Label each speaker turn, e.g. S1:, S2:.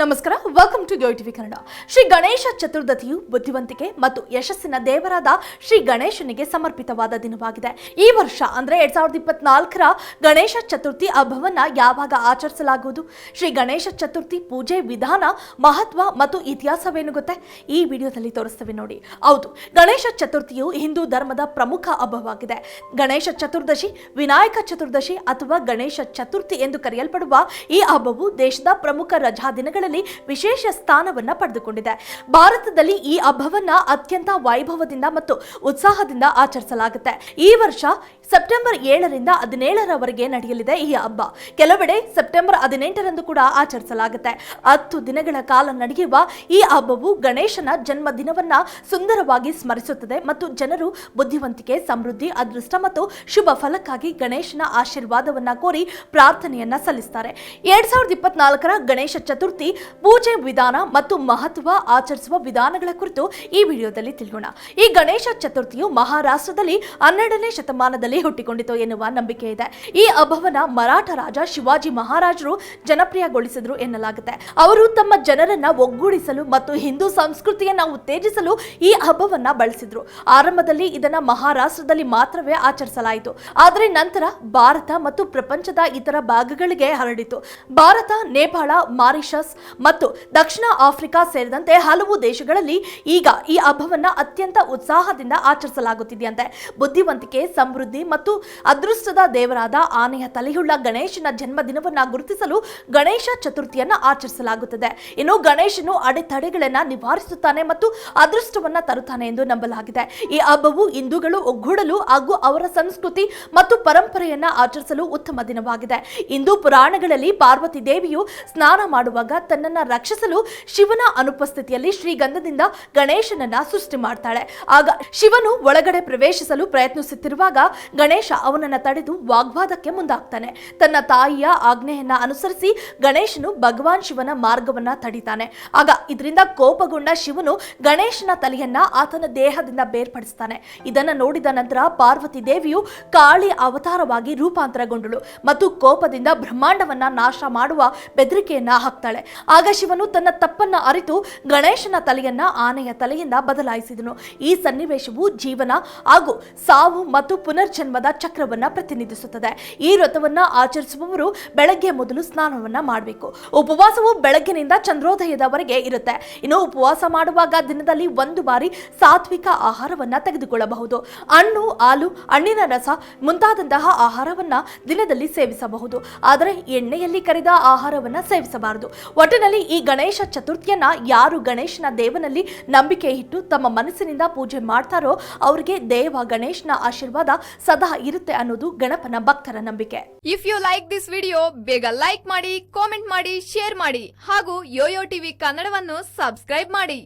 S1: ನಮಸ್ಕಾರ welcome to TV Kannada Shri Ganesha ಚತುರ್ದಶಿಯು ಬುದ್ಧಿವಂತಿಕೆ ಮತ್ತು ಯಶಸ್ಸಿನ ದೇವರಾದ ಶ್ರೀ ಗಣೇಶನಿಗೆ ಸಮರ್ಪಿತವಾದ ದಿನವಾಗಿದೆ. ಈ ವರ್ಷ ಅಂದರೆ ಎರಡ್ ಸಾವಿರದ ಇಪ್ಪತ್ನಾಲ್ಕರ ಗಣೇಶ ಚತುರ್ಥಿ ಹಬ್ಬವನ್ನು ಯಾವಾಗ ಆಚರಿಸಲಾಗುವುದು? ಶ್ರೀ ಗಣೇಶ ಚತುರ್ಥಿ ಪೂಜೆ ವಿಧಾನ, ಮಹತ್ವ ಮತ್ತು ಇತಿಹಾಸವೇನು ಗೊತ್ತೇ? ಈ ವಿಡಿಯೋದಲ್ಲಿ ತೋರಿಸ್ತೇವೆ ನೋಡಿ. ಹೌದು, ಗಣೇಶ ಚತುರ್ಥಿಯು ಹಿಂದೂ ಧರ್ಮದ ಪ್ರಮುಖ ಹಬ್ಬವಾಗಿದೆ. ಗಣೇಶ ಚತುರ್ದಶಿ ವಿನಾಯಕ ಚತುರ್ದಶಿ ಅಥವಾ ಗಣೇಶ ಚತುರ್ಥಿ ಎಂದು ಕರೆಯಲ್ಪಡುವ ಈ ಹಬ್ಬವು ದೇಶದ ಪ್ರಮುಖ ರಜಾ ದಿನಗಳಲ್ಲಿ ವಿಶೇಷ ಸ್ಥಾನವನ್ನ ಪಡೆದುಕೊಂಡಿದೆ. ಭಾರತದಲ್ಲಿ ಈ ಹಬ್ಬವನ್ನ ಅತ್ಯಂತ ವೈಭವದಿಂದ ಮತ್ತು ಉತ್ಸಾಹದಿಂದ ಆಚರಿಸಲಾಗುತ್ತೆ. ಈ ವರ್ಷ ಸೆಪ್ಟೆಂಬರ್ ಏಳರಿಂದ ಹದಿನೇಳರವರೆಗೆ ನಡೆಯಲಿದೆ ಈ ಹಬ್ಬ. ಕೆಲವೆಡೆ ಸೆಪ್ಟೆಂಬರ್ ಹದಿನೆಂಟರಂದು ಕೂಡ ಆಚರಿಸಲಾಗುತ್ತೆ. ಹತ್ತು ದಿನಗಳ ಕಾಲ ನಡೆಯುವ ಈ ಹಬ್ಬವು ಗಣೇಶನ ಜನ್ಮದಿನವನ್ನ ಸುಂದರವಾಗಿ ಸ್ಮರಿಸುತ್ತದೆ ಮತ್ತು ಜನರು ಬುದ್ಧಿವಂತಿಕೆ, ಸಮೃದ್ಧಿ, ಅದೃಷ್ಟ ಮತ್ತು ಶುಭ ಫಲಕ್ಕಾಗಿ ಗಣೇಶನ ಆಶೀರ್ವಾದವನ್ನ ಕೋರಿ ಪ್ರಾರ್ಥನೆಯನ್ನ ಸಲ್ಲಿಸ್ತಾರೆ. ಎರಡ್ ಸಾವಿರದ ಇಪ್ಪತ್ನಾಲ್ಕರ ಗಣೇಶ ಚತುರ್ಥಿ ಪೂಜೆ ವಿಧಾನ ಮತ್ತು ಮಹತ್ವ ಆಚರಿಸುವ ವಿಧಾನಗಳ ಕುರಿತು ಈ ವಿಡಿಯೋದಲ್ಲಿ ತಿಳಿಯೋಣ. ಈ ಗಣೇಶ ಚತುರ್ಥಿಯು ಮಹಾರಾಷ್ಟ್ರದಲ್ಲಿ ಹನ್ನೆರಡನೇ ಶತಮಾನದಲ್ಲಿ ಹುಟ್ಟಿಕೊಂಡಿತು ಎನ್ನುವ ನಂಬಿಕೆ ಇದೆ. ಈ ಅಭವನ ಮರಾಠ ರಾಜ ಶಿವಾಜಿ ಮಹಾರಾಜರು ಜನಪ್ರಿಯಗೊಳಿಸಿದ್ರು ಎನ್ನಲಾಗುತ್ತೆ. ಅವರು ತಮ್ಮ ಜನರನ್ನ ಒಗ್ಗೂಡಿಸಲು ಮತ್ತು ಹಿಂದೂ ಸಂಸ್ಕೃತಿಯನ್ನ ಉತ್ತೇಜಿಸಲು ಈ ಹಬ್ಬವನ್ನ ಬಳಸಿದ್ರು. ಆರಂಭದಲ್ಲಿ ಇದನ್ನ ಮಹಾರಾಷ್ಟ್ರದಲ್ಲಿ ಮಾತ್ರವೇ ಆಚರಿಸಲಾಯಿತು. ಆದರೆ ನಂತರ ಭಾರತ ಮತ್ತು ಪ್ರಪಂಚದ ಇತರ ಭಾಗಗಳಿಗೆ ಹರಡಿತು. ಭಾರತ, ನೇಪಾಳ, ಮಾರಿಷಸ್ ಮತ್ತು ದಕ್ಷಿಣ ಆಫ್ರಿಕಾ ಸೇರಿದಂತೆ ಹಲವು ದೇಶಗಳಲ್ಲಿ ಈಗ ಈ ಹಬ್ಬವನ್ನ ಅತ್ಯಂತ ಉತ್ಸಾಹದಿಂದ ಆಚರಿಸಲಾಗುತ್ತಿದೆಯಂತೆ ಬುದ್ಧಿವಂತಿಕೆ, ಸಮೃದ್ಧಿ ಮತ್ತು ಅದೃಷ್ಟದ ದೇವರಾದ ಆನೆಯ ತಲೆಯುಳ್ಳ ಗಣೇಶನ ಜನ್ಮದಿನವನ್ನ ಗುರುತಿಸಲು ಗಣೇಶ ಚತುರ್ಥಿಯನ್ನ ಆಚರಿಸಲಾಗುತ್ತದೆ. ಇನ್ನು ಗಣೇಶನು ಅಡೆತಡೆಗಳನ್ನ ನಿವಾರಿಸುತ್ತಾನೆ ಮತ್ತು ಅದೃಷ್ಟವನ್ನ ತರುತ್ತಾನೆ ಎಂದು ನಂಬಲಾಗಿದೆ. ಈ ಹಬ್ಬವು ಹಿಂದೂಗಳು ಒಗ್ಗೂಡಲು ಹಾಗೂ ಅವರ ಸಂಸ್ಕೃತಿ ಮತ್ತು ಪರಂಪರೆಯನ್ನ ಆಚರಿಸಲು ಉತ್ತಮ ದಿನವಾಗಿದೆ. ಹಿಂದೂ ಪುರಾಣಗಳಲ್ಲಿ ಪಾರ್ವತಿ ದೇವಿಯು ಸ್ನಾನ ಮಾಡುವಾಗ ತನ್ನನ್ನ ರಕ್ಷಿಸಲು ಶಿವನ ಅನುಪಸ್ಥಿತಿಯಲ್ಲಿ ಶ್ರೀಗಂಧದಿಂದ ಗಣೇಶನನ್ನ ಸೃಷ್ಟಿ ಮಾಡ್ತಾಳೆ. ಆಗ ಶಿವನು ಒಳಗಡೆ ಪ್ರವೇಶಿಸಲು ಪ್ರಯತ್ನಿಸುತ್ತಿರುವಾಗ ಗಣೇಶ ಅವನನ್ನು ತಡೆದು ವಾಗ್ವಾದಕ್ಕೆ ಮುಂದಾಗ್ತಾನೆ. ತನ್ನ ತಾಯಿಯ ಆಜ್ಞೆಯನ್ನ ಅನುಸರಿಸಿ ಗಣೇಶನು ಭಗವಾನ್ ಶಿವನ ಮಾರ್ಗವನ್ನ ತಡಿತಾನೆ. ಆಗ ಇದರಿಂದ ಕೋಪಗೊಂಡ ಶಿವನು ಗಣೇಶನ ತಲೆಯನ್ನ ಆತನ ದೇಹದಿಂದ ಬೇರ್ಪಡಿಸ್ತಾನೆ. ಇದನ್ನು ನೋಡಿದ ನಂತರ ಪಾರ್ವತಿ ದೇವಿಯು ಕಾಳಿ ಅವತಾರವಾಗಿ ರೂಪಾಂತರಗೊಂಡಳು ಮತ್ತು ಕೋಪದಿಂದ ಬ್ರಹ್ಮಾಂಡವನ್ನ ನಾಶ ಮಾಡುವ ಬೆದರಿಕೆಯನ್ನ ಹಾಕ್ತಾಳೆ. ಆಗ ಶಿವನು ತನ್ನ ತಪ್ಪನ್ನ ಅರಿತು ಗಣೇಶನ ತಲೆಯನ್ನ ಆನೆಯ ತಲೆಯಿಂದ ಬದಲಾಯಿಸಿದನು. ಈ ಸನ್ನಿವೇಶವು ಜೀವನ ಹಾಗೂ ಸಾವು ಮತ್ತು ಪುನರ್ಜನ್ಮದ ಚಕ್ರವನ್ನ ಪ್ರತಿನಿಧಿಸುತ್ತದೆ. ಈ ವ್ರತವನ್ನ ಆಚರಿಸುವವರು ಬೆಳಗ್ಗೆ ಮೊದಲು ಸ್ನಾನವನ್ನ ಮಾಡಬೇಕು. ಉಪವಾಸವು ಬೆಳಗ್ಗಿನಿಂದ ಚಂದ್ರೋದಯದವರೆಗೆ ಇರುತ್ತೆ. ಇನ್ನು ಉಪವಾಸ ಮಾಡುವಾಗ ದಿನದಲ್ಲಿ ಒಂದು ಬಾರಿ ಸಾತ್ವಿಕ ಆಹಾರವನ್ನ ತೆಗೆದುಕೊಳ್ಳಬಹುದು. ಹಣ್ಣು, ಹಾಲು, ಹಣ್ಣಿನ ರಸ ಮುಂತಾದಂತಹ ಆಹಾರವನ್ನ ದಿನದಲ್ಲಿ ಸೇವಿಸಬಹುದು. ಆದರೆ ಎಣ್ಣೆಯಲ್ಲಿ ಕರಿದ ಆಹಾರವನ್ನ ಸೇವಿಸಬಾರದು. ಒಟ್ಟಿನಲ್ಲಿ ಈ ಗಣೇಶ ಚತುರ್ಥಿಯನ್ನ ಯಾರು ಗಣೇಶನ ದೇವನಲ್ಲಿ ನಂಬಿಕೆ ಇಟ್ಟು ತಮ್ಮ ಮನಸ್ಸಿನಿಂದ ಪೂಜೆ ಮಾಡ್ತಾರೋ ಅವರಿಗೆ ದೇವ ಗಣೇಶನ ಆಶೀರ್ವಾದ ಸದಾ ಇರುತ್ತೆ ಅನ್ನೋದು ಗಣಪನ ಭಕ್ತರ ನಂಬಿಕೆ.
S2: If you like this video ಬೇಗ ಲೈಕ್ ಮಾಡಿ ಕಾಮೆಂಟ್ ಮಾಡಿ ಶೇರ್ ಮಾಡಿ ಹಾಗೂ ಯೋಯೋ ಟಿವಿ ಕನ್ನಡವನ್ನು ಸಬ್ಸ್ಕ್ರೈಬ್ ಮಾಡಿ.